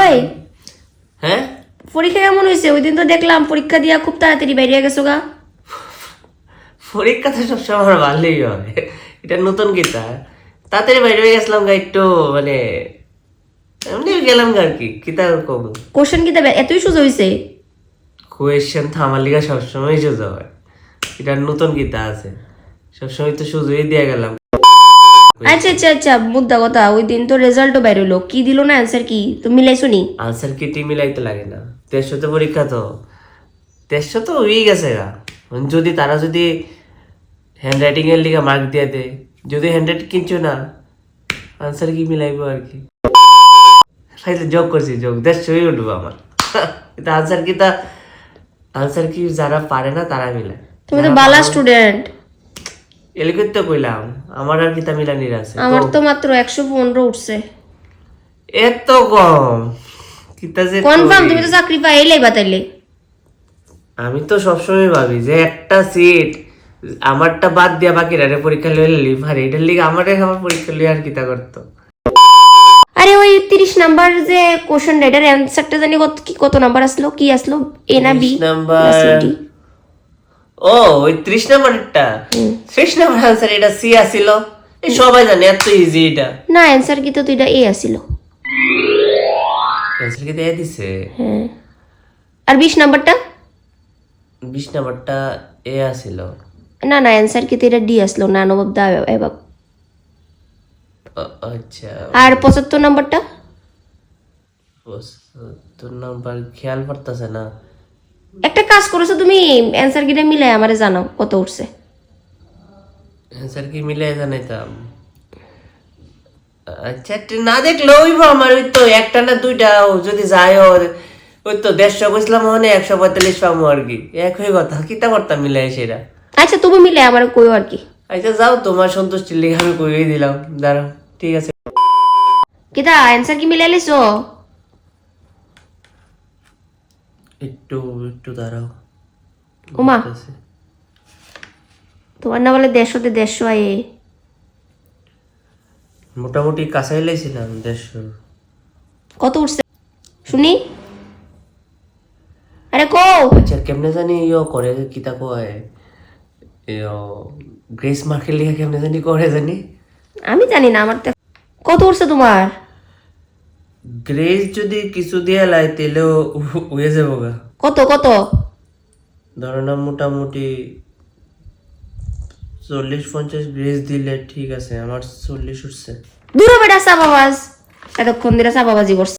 ওই! হ্যাঁ? পরীক্ষা কেমন হয়েছে? ওই দিন তো দেখলাম পরীক্ষা দিয়া খুব তাড়াতাড়ি বাইরে গেছো গা। পরীক্ষা তো সবসময় আমার ভালোই হয় এটা নতুন গীতা তাড়াতাড়ি বাইরে হয়ে গেছিলাম গা একটু মানে এমনি গেলাম গা আর কি। কিতা কম কোশ্চেন কি দেবে এতই সোজা হয়েছে কোয়েশ্চেন তো আমার লিগা সবসময় সোজা হয়। এটা নতুন গীতা আছে। সবসময় তো সুযোগই দিয়ে গেলাম। আচ্ছা আচ্ছা আচ্ছা মুদ্রা কথা ওই দিন তো রেজাল্টও বাইরে হলো কি দিল না অ্যান্সার কি? তুমি মিলাইছো নি আনসার কি টি মিলাইতে লাগে না। দেড়শো তো পরীক্ষা তো। দেড়শো তো হয়েই গেছে গা। যদি তারা যদি হ্যান্ড রাইটিং এর লিগা মার্ক দিয়ে দেয় যদি হ্যান্ড রাইটিং কিনছো না আনসার কি মিলাইবো আর কি? তাইলে যোগ করছি যোগ দেড়শোই উঠবো আমার। এটা আনসার কি তা আনসার কি যারা পারে না তারা মিলায়। তুমি তো বালা স্টুডেন্ট এলিকুত তো কইলাম আমার আর কিতা মিলানির আছে। আমার তো মাত্র একশো পনেরো উঠছে। এত কম কিতা যে কনফার্ম তুমি তো চাকরি পাইলেই বাতাইলে আমি তো সবসময় ভাবি যে একটা সিট আমারটা বাদ দিয়া বাকি রে পরীক্ষা লইলে লিলি ভারে এটার লিগে আমারে আমার পরীক্ষা লইয়া আর কিতা করতো? আরে ওই তিরিশ নাম্বার যে কোশ্চেন এটার অ্যান্সারটা জানি কত কি কত নাম্বার আসলো কি আসলো? এ না বি নাম্বার। ও ওই ত্রিশ নাম্বারটা ত্রিশ নাম্বার আনসার এটা সি আসিল এই সবাই জানে এত ইজি এটা। না অ্যান্সার কি তো এটা এ আসিল কি দিয়ে দিছে। হ্যাঁ। আর বিশ নাম্বারটা? বিশ নাম্বারটা এ আসিল না না অ্যান্সার কি তো এটা ডি আসলো না নবাব দা এবার ও- আচ্ছা। আর পঁচাত্তর নাম্বারটা? তোর নাম্বার খেয়াল পড়তেছে না। একটা কাজ করেছ তুমি অ্যান্সার কিটা মিলাই আমারে জানাও কত উঠছে? আনসার কি মিলে জানাইতাম? আচ্ছা না আমার ওই তো একটা না দুইটা যদি যায় ও, ওই তো দেড়শো বসলাম মানে একশো পঁয়তাল্লিশ পাবো আর কি। একই কথা কিতা করতাম মিলাই সেটা। আচ্ছা তুমি মিলে আমার কইও আর কি। আচ্ছা যাও তোমার সন্তুষ্টির লিগে আমি কইই দিলাম। দাঁড়াও ঠিক আছে। কিতা অ্যান্সার কি মিলাই লিছো একটু একটু দাঁড়াও। উমা। তোমার না বলে দেড়শোতে দেড়শো আয়ে। মোটামুটি কাছাই লাইছিলাম দেড়শো। কত উঠছে? শুনি। আরে কো। আচ্ছা কেমনে জানি ইয়ে করে কিতা কয় ইয়ো গ্রেস মার্কের লিগে কেমনে জানি করে জানি। আমি জানি না আমার কত উঠছে তোমার? গ্রেস যদি কিছু দিয়ে লাই তাহলেও হয়ে যাব গা কত কত? ধরো না মোটামুটি চল্লিশ পঞ্চাশ গ্রেস দিলে ঠিক আছে আমার চল্লিশ উঠছে। দূরে বেটা সাবাবাজ এতক্ষণ ধরে সাবাবাজি করছে।